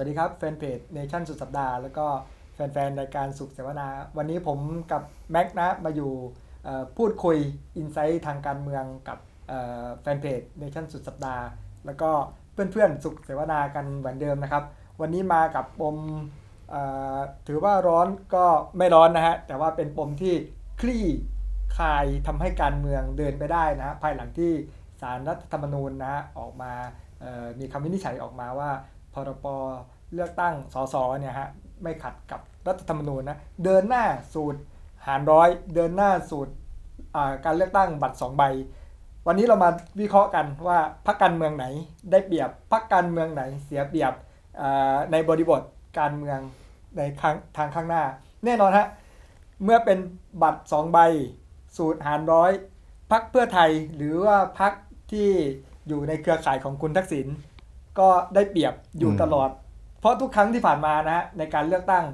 วัสดีครับแฟนเพจเนชั่นสุดสัปดาห์ แล้วก็แฟนๆรายการสุขเสวนา วันนี้ผมกับแม็กนะมาอยู่พูดคุยอินไซต์ทางการเมืองกับแฟนเพจเนชั่นสุดสัปดาห์ แล้วก็เพื่อนๆสุขเสวนากันเหมือนเดิมนะครับ วันนี้มากับปมถือว่าร้อนก็ไม่ร้อนนะฮะ แต่ว่าเป็นปมที่คลี่คลายทำให้การเมืองเดินไปได้นะภายหลังที่สารรัฐธรรมนูญนะออกมามีคำวินิจฉัยออกมาว่า พรบเลือกตั้งสสเนี่ยฮะไม่ขัดกับรัฐธรรมนูญนะเดินหน้าสูตรหารร้อยเดินหน้าสูตรการเลือกตั้งบัตรสองใบ วันนี้เรามาวิเคราะห์กันว่าพรรคการเมืองไหนได้เปรียบพรรคการเมืองไหนเสียเปรียบในบริบทการเมืองในครั้งทางข้างหน้า แน่นอนฮะเมื่อเป็นบัตรสองใบ สูตรหารร้อยพักเพื่อไทยหรือว่าพักที่อยู่ในเครือข่ายของคุณทักษิณ ก็ได้เปรียบอยู่อืมตลอด เพราะทุกครั้งที่ผ่านมานะฮะในการเลือกตั้ง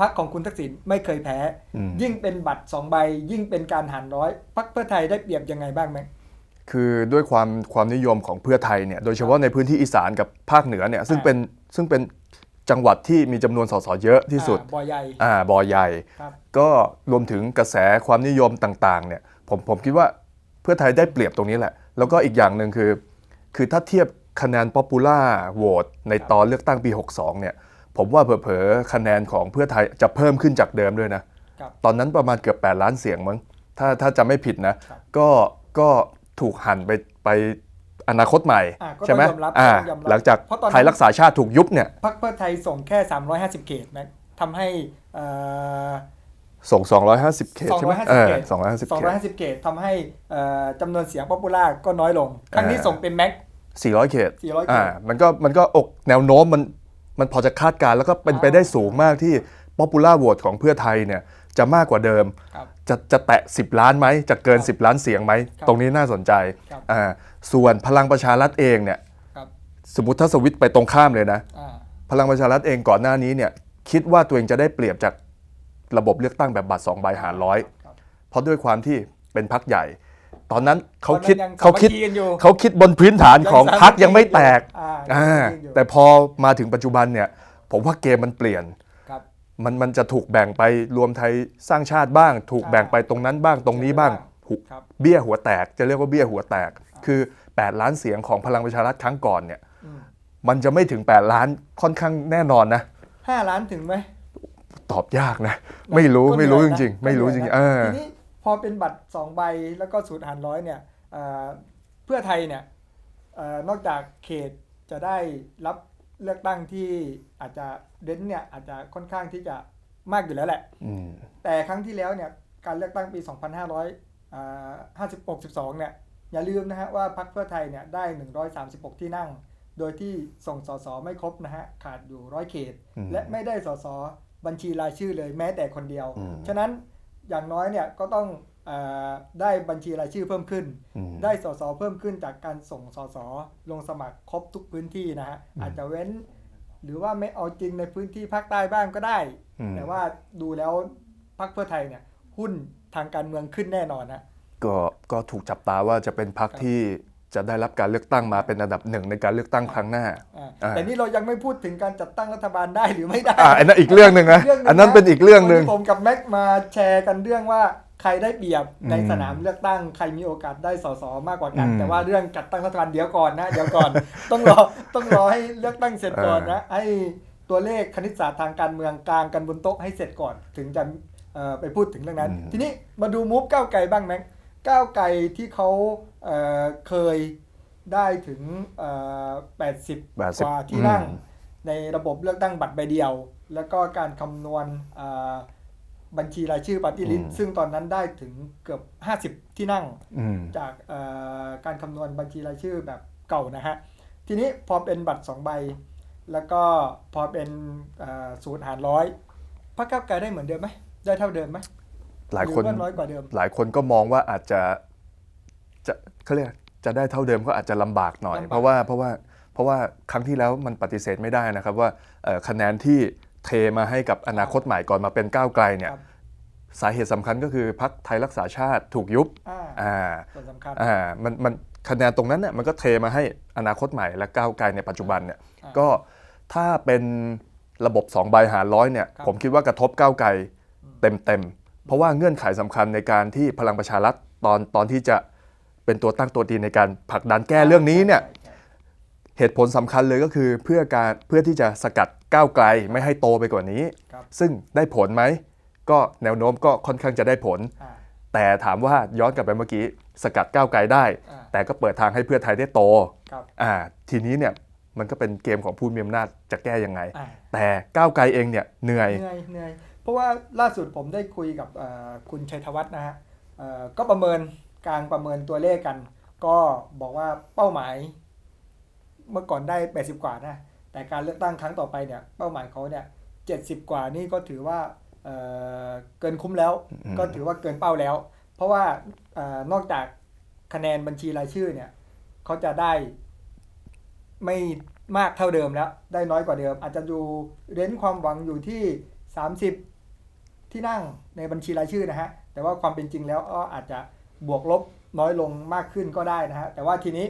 พักของคุณทักษิณไม่เคยแพ้อืมยิ่งเป็นบัตรสองใบ ยิ่งเป็นการหารร้อยพักเพื่อไทยได้เปรียบยังไงบ้างไหมคือด้วยความความนิยมของเพื่อไทยเนี่ยโดยเฉพาะในพื้นที่อีสานกับภาคเหนือเนี่ยซึ่งอ่าเป็นซึ่งเป็นจังหวัดที่มีจำนวนสสเยอะที่สุดอ่าบ่อใหญ่อ่าบ่อใหญ่ครับก็รวมถึงกระแสความนิยมต่างๆเนี่ยผมผมคิดว่าเพื่อไทยได้เปรียบตรงนี้แหละ แล้วก็อีกอย่างหนึ่งคือ คือถ้าเทียบ คะแนนป๊อปปูล่าโหวตในตอนเลือกตั้งปี 62 เนี่ย ผมว่าเผลอๆคะแนนของเพื่อไทยจะเพิ่มขึ้นจากเดิมด้วยนะครับตอนนั้นประมาณเกือบ 8 ล้านเสียงมั้ง ถ้าถ้าจะไม่ผิดนะครับก็ก็ถูกหันไปไปอนาคตใหม่อ่าก็ต้องใช่ไหมยอมรับอ่าต้องยอมรับหลังจากเพราะตอนนั้นไทยรักษาชาติถูกยุบเนี่ยพักเพื่อไทยส่งแค่ 350 เขตนะทำให้เอ่อส่ง 250 เขตใช่ไหม250เออเขต250เขต250 เขตทำให้เอ่อจำนวนเสียงป๊อปปูล่าก็น้อยลง ครั้งนี้อ่าส่งเป็นแม็ก 400 เขต400เขอ่าตมันก็มันก็อกแนวโน้มมันมันพอจะคาดการณ์แล้วก็เป็นไปได้สูงมากที่ป๊อปปูล่าโหวตของเพื่อไทยเนี่ยจะมากกว่าเดิม ครับ จะจะแตะ 10 ล้านไหมจะเกิน ครับ10 ล้านเสียงไหม ครับตรงนี้น่าสนใจครับอ่าส่วนพลังประชารัฐเองเนี่ยครับ สมมติถ้าสวิตช์ไปตรงข้ามเลยนะ อ่า พลังประชารัฐเองก่อนหน้านี้เนี่ยคิดว่าตัวเองจะได้เปรียบจากระบบเลือกตั้งแบบบัตร2ใบหารร้อยครับ เพราะด้วยความที่เป็นพักใหญ่ ตอนนั้นเขาตอนนั้นคิดยังเขาคิดสามัคคีกันอยู่ เขาคิดบนพื้นฐานของยังสามัคคีพักยังไม่แตกอ่าอ่ายังสามัคคีอยู่แต่พอมาถึงปัจจุบันเนี่ย ผมว่าเกมมันเปลี่ยน ครับ มันมันจะถูกแบ่งไปรวมไทยสร้างชาติบ้าง ถูกอ่าแบ่งไปตรงนั้นบ้างตรงนี้บ้างหุครับ เบี้ยหัวแตกจะเรียกว่าเบี้ยหัวแตก คือ 8 ล้านเสียงของพลังประชารัฐครั้งก่อนเนี่ยอืมมันจะไม่ถึง 8 ล้านค่อนข้างแน่นอนนะ ห้าล้านถึงไหมตอบยากนะ ไม่รู้ก็ไม่รู้เหจนื่อยนะริง ๆ ไม่รู้จริงก็ๆเอเหนื่ออยนะทีนี้ พอเป็นบัตรสองใบแล้วก็สูตรหารร้อยเนี่ยเอ่อเพื่อไทยเนี่ยเอ่อนอกจากเขตจะได้รับเลือกตั้งที่อาจจะเด่นเนี่ยอาจจะค่อนข้างที่จะมากอยู่แล้วแหละอืมแต่ครั้งที่แล้วเนี่ยการเลือกตั้งปี 2562เนี่ยอย่าลืมนะฮะว่าพรรคเพื่อไทยเนี่ยได้ 136 ที่นั่ง โดยที่ส่งสสไม่ครบนะฮะขาดอยู่ร้อยเขตอืมและไม่ได้สสบัญชีรายชื่อเลยแม้แต่คนเดียวอืมฉะนั้น อย่างน้อยเนี่ยก็ต้องเออได้บัญชีรายชื่อเพิ่มขึ้นอืมได้สสเพิ่มขึ้นจากการส่งสสลงสมัครครบทุกพื้นที่นะฮะอาจจะเว้น หรือว่าไม่เอาจริงในพื้นที่ภาคใต้บ้างก็ได้อืมแต่ว่าดูแล้วพรรคเพื่อไทยเนี่ยหุ้นทางการเมืองขึ้นแน่นอนนะก็ก็ถูกจับตาว่าจะเป็นพรรคครับที่ จะได้รับการเลือกตั้งมาเป็นอันดับหนึ่งในการเลือกตั้งครั้งหน้าอ่าอ่าแต่นี่เรายังไม่พูดถึงการจัดตั้งรัฐบาลได้หรือไม่ได้อ่าอันนั้นอีกเรื่องหนึ่งนะรื่งหอันนั้นเป็นอีกเรื่องหนึ่งวันนี้ผมกับแม็กมาแชร์กันเรื่องว่าใครได้เปรียบในอืมสนามเลือกตั้งใครมีโอกาสได้สสมากกว่ากันอืมแต่ว่าเรื่องจัดตั้งรัฐบาลเดี๋ยวก่อนนะเดี๋ยวก่อนต้องรอต้องรอให้เลือกตั้งเสร็จก่อนนะให้ตัวเลขคณิตศาสตร์ทางการเมืองกลางกันบนโต๊ะให้เสร็จก่อนถึงจะเอ่อไปพูดถึงเรื่องนั้นอืมทีนี้มาดูมูฟก้าวไกลบ้างแม็กก้าวไกลที่เขา เอ่อเคยได้ถึงเอ่อ80 80 กว่าที่นั่งอืมในระบบเลือกตั้งบัตรใบเดียว แล้วก็การคำนวณเอ่อบัญชีรายชื่อปฏิริษอืมซึ่งตอนนั้นได้ถึงเกือบ 50 ที่นั่งอืมจากเอ่อการคำนวณบัญชีรายชื่อแบบเก่านะฮะ ทีนี้พอเป็นบัตร 2 ใบ แล้วก็พอเป็นเอ่อสูตรหารร้อยพรรคก้าวไกลได้เหมือนเดิมไหม ได้เท่าเดิมไหมหลายคนรือว่าน้อยกว่าเดิม หลายคนก็มองว่าอาจจะจะ เขาเรียกจะได้เท่าเดิมก็อาจจะลำบากหน่อย ลำบาก เพราะว่าเพราะว่าเพราะว่าครั้งที่แล้วมันปฏิเสธไม่ได้นะครับว่าเอ่อคะแนนที่เทมาให้กับอนาคตใหม่ก่อนมาเป็นก้าวไกลเนี่ยครับสาเหตุสำคัญก็คือพรรคไทยรักษาชาติถูกยุบอ่าอ่าส่วนสำคัญ อ่ามันมันคะแนนตรงนั้นเนี่ยมันก็เทมาให้อนาคตใหม่และก้าวไกลในปัจจุบันเนี่ยอ่าก็ถ้าเป็นระบบ2ใบหารร้อยเนี่ยครับ ผมคิดว่ากระทบก้าวไกลเต็มเต็มๆเพราะว่าเงื่อนไขสำคัญในการที่พลังประชารัฐตอนตอนที่จะ เป็นตัวตั้งตัวตีในการผลักดันแก้เรื่องนี้เนี่ยใช่ใช่เหตุผลสำคัญเลยก็คือเพื่อการเพื่อที่จะสกัดก้าวไกลไม่ให้โตไปกว่านี้ครับซึ่งได้ผลไหมก็แนวโน้มก็ค่อนข้างจะได้ผลอ่าแต่ถามว่าย้อนกลับไปเมื่อกี้สกัดก้าวไกลได้อ่าแต่ก็เปิดทางให้เพื่อไทยได้โตครับอ่าทีนี้เนี่ยมันก็เป็นเกมของผู้มีอำนาจจะแก้ยังไงอ่าแต่ก้าวไกลเองเนี่ยเหนื่อยเหนื่อยเหนื่อยเพราะว่าล่าสุดผมได้คุยกับเอ่อคุณชัยธวัฒน์นะฮะเอ่อก็ประเมิน กลางประเมินตัวเลขกัน ก็บอกว่าเป้าหมาย เมื่อก่อนได้ 80 กว่านะแต่การเลือกตั้งครั้งต่อไปเนี่ยเป้าหมายเขาเนี่ย70กว่านี่ก็ถือว่าเอ่อเกินคุ้มแล้วอืมก็ถือว่าเกินเป้าแล้ว เพราะว่าเออนอกจากคะแนนบัญชีรายชื่อเนี่ยเขาจะได้ไม่มากเท่าเดิมแล้ว ได้น้อยกว่าเดิม อาจจะดูเร้นความหวังอยู่ที่ 30 ที่นั่งในบัญชีรายชื่อนะฮะแต่ว่าความเป็นจริงแล้วก็อาจจะ บวกลบน้อยลงมากขึ้นก็ได้นะฮะแต่ว่าทีนี้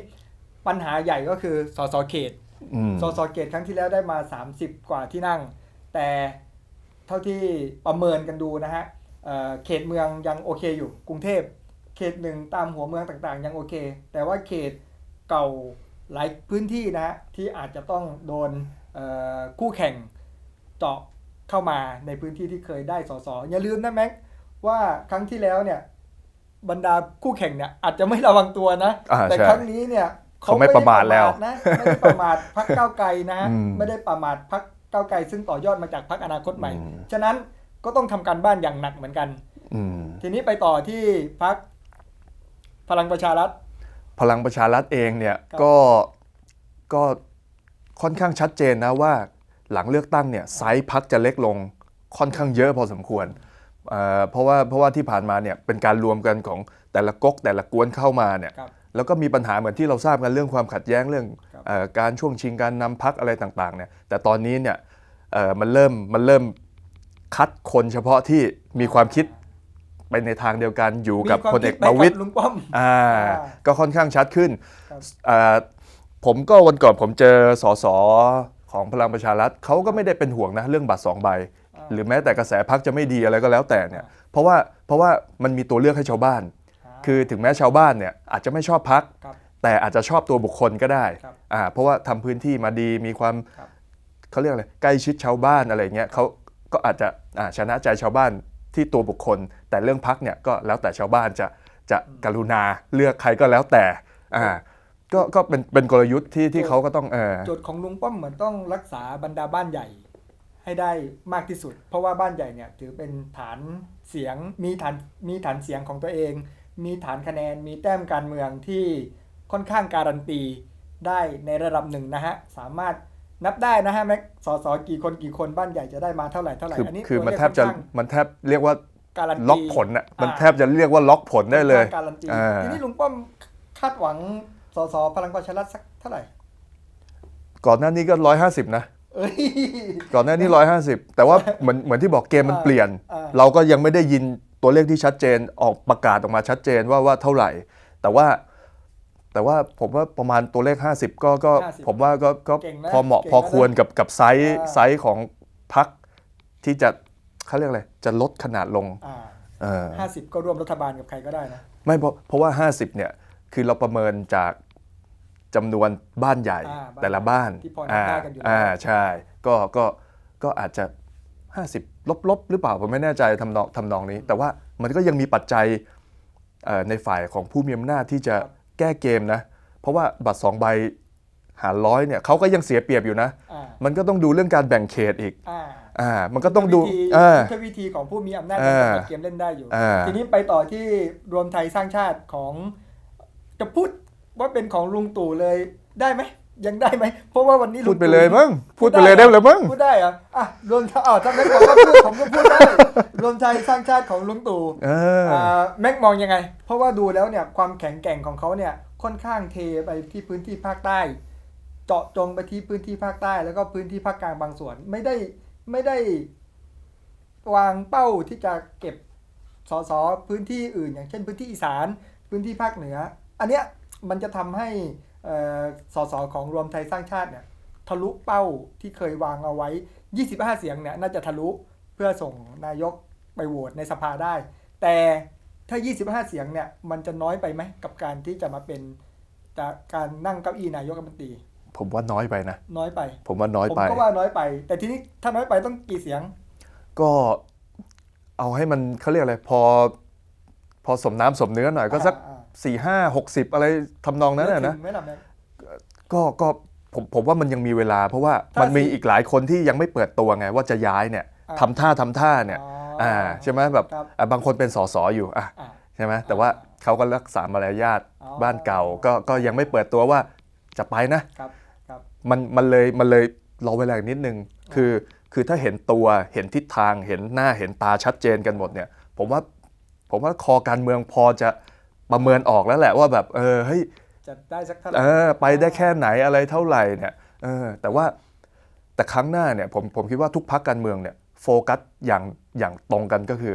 ปัญหาใหญ่ก็คือสสเขตอืมสสเขตครั้งที่แล้วได้มา 30 กว่าที่นั่ง แต่เท่าที่ประเมินกันดูนะฮะเอ่อเขตเมืองยังโอเคอยู่กรุงเทพเขตหนึ่งตามหัวเมืองต่างๆ ยังโอเค แต่ว่าเขตเก่าหลายพื้นที่นะฮะที่อาจจะต้องโดนเอ่อคู่แข่งเจาะเข้ามาในพื้นที่ที่เคยได้สสอย่าลืมนะแม็กว่าครั้งที่แล้วเนี่ย บรรดาคู่แข่งเนี่ยอาจจะไม่ระวังตัวนะอ่าแต่ใช่ครั้งนี้เนี่ยเขาไม่ประมาทแล้วนะไม่ได้ประมาทพักก้าวไกลนะฮะอืมไม่ได้ประมาทพักก้าวไกลซึ่งต่อยอดมาจากพักอนาคตใหม่อืมฉะนั้นก็ต้องทำการบ้านอย่างหนักเหมือนกันอืมทีนี้ไปต่อที่พักพลังประชารัฐ พลังประชารัฐเองเนี่ยครับก็ก็ค่อนข้างชัดเจนนะว่าหลังเลือกตั้งเนี่ยไซส์พักจะเล็กลงค่อนข้างเยอะพอสมควร เอ่อเพราะว่าเพราะว่าที่ผ่านมาเนี่ยเป็นการรวมกันของแต่ละก๊กแต่ละกวนเข้ามาเนี่ยครับแล้วก็มีปัญหาเหมือนที่เราทราบกันเรื่องความขัดแย้งเรื่องครับเออการช่วงชิงการนำพักอะไรต่างๆเนี่ยแต่ตอนนี้เนี่ยเอ่อมันเริ่มมันเริ่มคัดคนเฉพาะที่มีความคิดไปในทางเดียวกันอยู่กับมีความพลเอกคิดประวิตรไปกับลุงป้อมอ่าอ่าก็ค่อนข้างชัดขึ้นครับอ่าผมก็วันก่อนผมเจอสสของพลังประชารัฐเขาก็ไม่ได้เป็นห่วงนะเรื่องบัตรสองใบอ่า หรือแม้แต่กระแสพักจะไม่ดีอะไรก็แล้วแต่เนี่ยเพราะว่าเพราะว่ามันมีตัวเลือกให้ชาวบ้าน คือถึงแม้ชาวบ้านเนี่ยอาจจะไม่ชอบพักครับแต่อาจจะชอบตัวบุคคลก็ได้ครับอ่าเพราะว่าทำพื้นที่มาดีมีความครับเขาเรียกอะไรใกล้ชิดชาวบ้านอะไรเงี้ยเขาก็อาจจะอ่าชนะใจชาวบ้านที่ตัวบุคคล แต่เรื่องพักเนี่ยก็แล้วแต่ชาวบ้านจะจะกรุณาเลือกใครก็แล้วแต่อ่าก็ก็เป็นเป็นกลยุทธ์ที่ที่เขาก็ต้องเออโจทย์ของลุงป้อมเหมือนต้องรักษาบรรดาบ้านใหญ่ ให้ได้มากที่สุด เพราะว่าบ้านใหญ่เนี่ยถือเป็นฐานเสียงมีฐานมีฐานเสียงของตัวเอง มีฐานคะแนนมีแต้มการเมืองที่ค่อนข้างการันตีได้ในระดับหนึ่งนะฮะสามารถนับได้นะฮะแม็กสสกี่คนกี่คนบ้านใหญ่จะได้มาเท่าไหร่เท่าไหร่คืออันนี้คือตัวมันเลขแทบจะค่อนข้างมันแทบเรียกว่าการันตีล็อกผลอะมันอ่าแทบจะเรียกว่าล็อกผลได้เลยการันตีอ่าทีนี้ลุงป้อมคาดหวังสสพลังประชารัฐสักเท่าไหร่ ก่อนหน้านี้ก็ร้อยห้าสิบนะ เอ้ย ก่อนหน้านี้ร้อยห้าสิบแต่ว่าเหมือนเหมือนที่บอกเกมมันอ่าเปลี่ยนอ่าเราก็ยังไม่ได้ยินตัวเลขที่ชัดเจนออกประกาศออกมาชัดเจนว่าว่าเท่าไหร่ แต่ว่า แต่ว่าผมว่าประมาณตัวเลข 50 ก็ก็50ผมว่าก็ก็เก่งนะพอเหมาะเก่งพอนะควรกับกับไซส์อ่าไซส์ของพักที่จะเขาเรียกอะไรจะลดขนาดลงอ่าเออ ห้าสิบก็ร่วมรัฐบาลกับใครก็ได้นะ ไม่เพราะเพราะว่า 50เนี่ยคือเราประเมินจาก จำนวนบ้านใหญ่อ่าบ้านแต่ละบ้านที่พอนับได้กันอยู่แล้วอ่าใช่ก็ก็ก็อาจจะ 50 ลบลบหรือเปล่า ผมไม่แน่ใจทำนองทำนองนี้ แต่ว่ามันก็ยังมีปัจจัยเอ่อในฝ่ายของผู้มีอำนาจที่จะแก้เกมนะ เพราะว่าบัตรสองใบหารร้อยเนี่ยเขาก็ยังเสียเปรียบอยู่นะอ่ามันก็ต้องดูเรื่องการแบ่งเขตอีกอ่าอ่ามันก็ต้องดูวิธีอ่ายุทธวิธีของผู้มีอำนาจอ่าในการเกมเล่นได้อยู่อ่าทีนี้ไปต่อที่รวมไทยสร้างชาติของจะพูด ว่าเป็นของลุงตู่เลยได้ไหมยังได้ไหมเพราะว่าวันนี้พูดไปตู่เลยมั้งพูดไปเลยได้เลยมั้งพูดได้เหรออะรวมอ้าวถ้าแม็กบอกว่าพูดผมก็พูดได้รวมไทยสร้างชาติของลุงตู่เอออ่าแม็กมองยังไง เพราะว่าดูแล้วเนี่ยความแข็งแกร่งของเขาเนี่ยค่อนข้างเทไปที่พื้นที่ภาคใต้ เจาะจงไปที่พื้นที่ภาคใต้ แล้วก็พื้นที่ภาคกลางบางส่วนไม่ได้ไม่ได้ วางเป้าที่จะเก็บสสพื้นที่อื่น อย่างเช่นพื้นที่อีสาน พื้นที่ภาคเหนือ อันเนี้ย มันจะทำให้เอ่อสสของรวมไทยสร้างชาติเนี่ยทะลุเป้าที่เคยวางเอาไว้ 25 เสียงเนี่ยน่าจะทะลุเพื่อส่งนายกไปโหวตในสภาได้ แต่ถ้า 25 เสียงเนี่ยมันจะน้อยไปไหมกับการที่จะมาเป็นจากการนั่งเก้าอี้นายกรัฐมนตรีผมว่าน้อยไปนะ น้อยไป ผมว่าน้อยผมไปก็ว่าน้อยไป แต่ทีนี้ถ้าน้อยไปต้องกี่เสียง ก็เอาให้มันเขาเรียกอะไรพอ พอสมน้ำสมเนื้อหน่อยก็สัก อ่าสี่ห้าหกสิบอะไรทำนองๆนั้นนะนะ ถึงไหม่ล่ะแม่ก็ก็ผมผมว่ามันยังมีเวลา เพราะว่าถ้ามันมีสิอีกหลายคนที่ยังไม่เปิดตัวไง ว่าจะย้ายเนี่ยอ่าทำท่าทำท่าเนี่ยอ๋ออ่าใช่ไหมแบบครับ อะบางคนเป็นสสอยู่อะอ่าใช่ไหมแต่ว่าเขาก็รักษามารยาทอ๋อ บ้านเก่าก็ก็ยังไม่เปิดตัวว่าจะไปนะ ครับครับ มันมันเลยมันเลยรอเวลาอีกนิดนึงคือคือถ้าเห็นตัวเห็นทิศทางเห็นหน้าเห็นตาชัดเจนกันหมดเนี่ย ผมว่าผมว่าคอการเมืองพอจะ ประเมินออกแล้วแหละว่าแบบเออเฮ้ยจะได้สักเท่าไหร่เออไปได้แค่ไหนอะไรเท่าไหร่เนี่ยเออแต่ว่าแต่ครั้งหน้าเนี่ยผมผมคิดว่าทุกพักการเมืองเนี่ยโฟกัสอย่างอย่างตรงกันก็คือ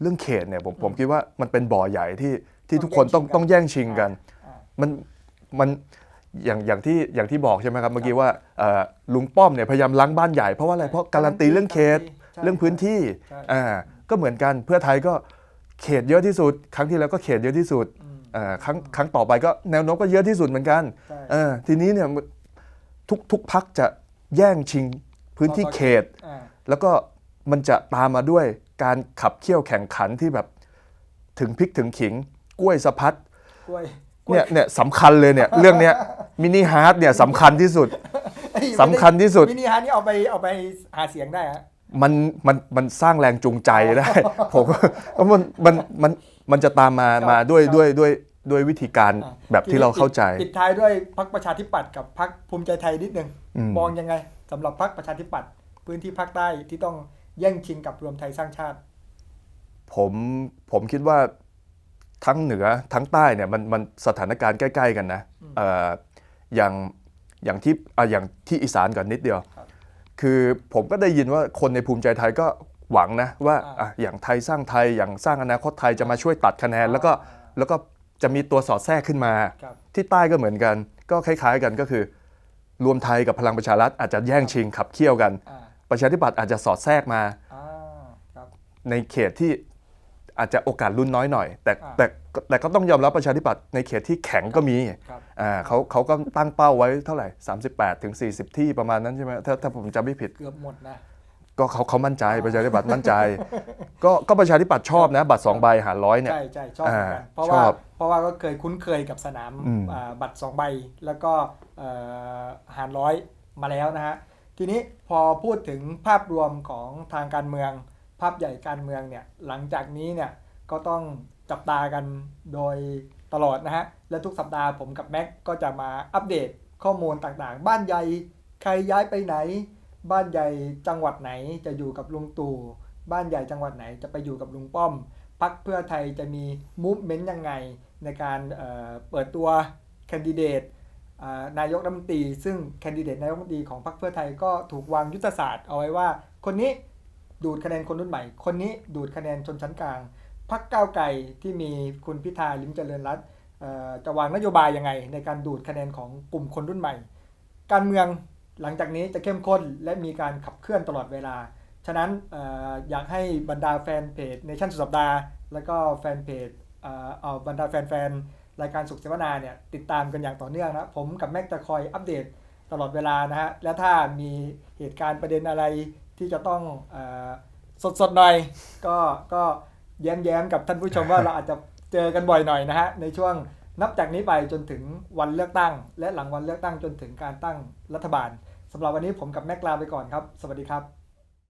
เรื่องเขตเนี่ยผมผมคิดว่ามันเป็นบ่อใหญ่ที่ที่ทุกคนต้องต้องแย่งชิงกันอ่ามันมันอย่างอย่างที่อย่างที่บอกใช่ไหมครับเมื่อกี้ว่าเอ่อลุงป้อมเนี่ยพยายามล้างบ้านใหญ่เพราะว่าอะไรเพราะการันตีเรื่องเขตใช่เรื่องพื้นที่ใช่อ่าก็เหมือนกันเพื่อไทยก็ เขตเยอะที่สุด ครั้งที่แล้วก็เขตเยอะที่สุดอืมอ่าครั้งครั้งต่อไปก็แนวโน้มก็เยอะที่สุดเหมือนกันใช่เออทีนี้เนี่ยทุกทุกพักจะแย่งชิงพื้นที่เขตอ่าแล้วก็มันจะตามมาด้วยการขับเคี่ยวแข่งขันที่แบบถึงพริกถึงขิง กล้วยสะพัดกล้วยเนี่ยเนี่ยสำคัญเลยเนี่ยเรื่องเนี้ยมินิฮาร์ดเนี่ยสำคัญที่สุดเอ้ยสำคัญที่สุดมินิฮาร์ดนี่เอาไปเอาไปหาเสียงได้ฮะ มันมันมันสร้างแรงจูงใจได้ ผมเพราะมันมันมันมันจะตามมาครับมาด้วยครับด้วยด้วยด้วยวิธีการอ่าแบบที่เราเข้าใจ ปิดท้ายด้วยพรรคประชาธิปัตย์กับพรรคภูมิใจไทยนิดนึงอืมมองยังไงสำหรับพรรคประชาธิปัตย์พื้นที่ภาคใต้ที่ต้องแย่งชิงกับรวมไทยสร้างชาติ ผมผมคิดว่าทั้งเหนือทั้งใต้เนี่ยมันมันสถานการณ์ใกล้ ๆ กันนะเอ่ออย่างอย่างที่อะอย่างที่อีสานก่อนนิดเดียว ครับคือผมก็ได้ยินว่าคนในภูมิใจไทยก็หวังนะว่าอ่าอะอย่างไทยสร้างไทยอย่างสร้างอนาคตไทยจะมาช่วยตัดคะแนน แล้วก็แล้วก็จะมีตัวสอดแทรกขึ้นมา ครับที่ใต้ก็เหมือนกัน ก็คล้ายๆกันก็คือ รวมไทยกับพลังประชารัฐอาจจะแย่งชิงขับเคี่ยวกัน อ่าประชาธิปัตย์อาจจะสอดแทรกมา อ่าครับ ในเขตที่ อาจจะโอกาสรุ่นน้อยหน่อย แต่อ่าแต่แต่ก็ต้องยอมรับประชาธิปัตย์ในเขตที่แข็งก็มีครับอ่าเขาเขาก็ตั้งเป้าไว้เท่าไหร่ 38ถึง40 ที่ประมาณนั้นใช่ไหมถ้าถ้าผมจำไม่ผิด เกือบหมดนะ ก็เขาเขามั่นใจประชาธิปัตย์มั่นใจ ก็ก็ประชาธิปัตย์ชอบนะบัตรสองใบหารร้อยเนี่ยใช่ใช่ชอบเหมือนกันอ่าเพราะชว่าอบเพราะว่าก็เคยคุ้นเคยกับสนามอืมอ่าบัตรสองใบแล้วก็เอ่อหารร้อยมาแล้วนะฮะทีนี้พอพูดถึงภาพรวมของทางการเมือง ภาพใหญ่การเมืองเนี่ยหลังจากนี้เนี่ยก็ต้องจับตากันโดยตลอดนะฮะ และทุกสัปดาห์ผมกับแม็กก็จะมาอัปเดตข้อมูลต่างๆ บ้านใหญ่ใครย้ายไปไหน บ้านใหญ่จังหวัดไหนจะอยู่กับลุงตู่บ้านใหญ่จังหวัดไหนจะไปอยู่กับลุงป้อมพักเพื่อไทยจะมีมูฟเมนต์ยังไงในการเเปิดตัวแคนดิเดตนายกรัฐมนตรีซึ่งแคนดิเดตนายกรัฐมนตรีของพรรคเพื่อไทยก็ถูกวางยุทธศาสตร์เอาไว้ว่า คนนี้ ดูดคะแนนคนรุ่นใหม่ คนนี้ดูดคะแนนชนชั้นกลางพรรคก้าวไกลที่มีคุณพิธาลิมเจริญรัตน์จะวางนโยบายยังไง ในการดูดคะแนนของกลุ่มคนรุ่นใหม่ การเมืองหลังจากนี้จะเข้มข้นและมีการขับเคลื่อนตลอดเวลา ฉะนั้นอออยากให้บรรดาแฟนเพจในชั่นสุดสัปดาห์ แล้วก็แฟนเพจเออเอาบรรดาแฟนๆ รายการสุขเสวนาเนี่ยติดตามกันอย่างต่อเนื่องนะผมกับแม็กจะคอยอัปเดตตลอดเวลานะฮะและถ้ามีเหตุการณ์ประเด็นอะไร ที่จะต้องสดสดหน่อยก็ก็แย้มแย้มกับท่านผู้ชมว่าเราอาจจะเจอกันบ่อยหน่อยนะฮะในช่วงนับจากนี้ไปจนถึงวันเลือกตั้ง และหลังวันเลือกตั้งจนถึงการตั้งรัฐบาลสำหรับวันนี้ผมกับแม็กลาไปก่อนครับ สวัสดีครับ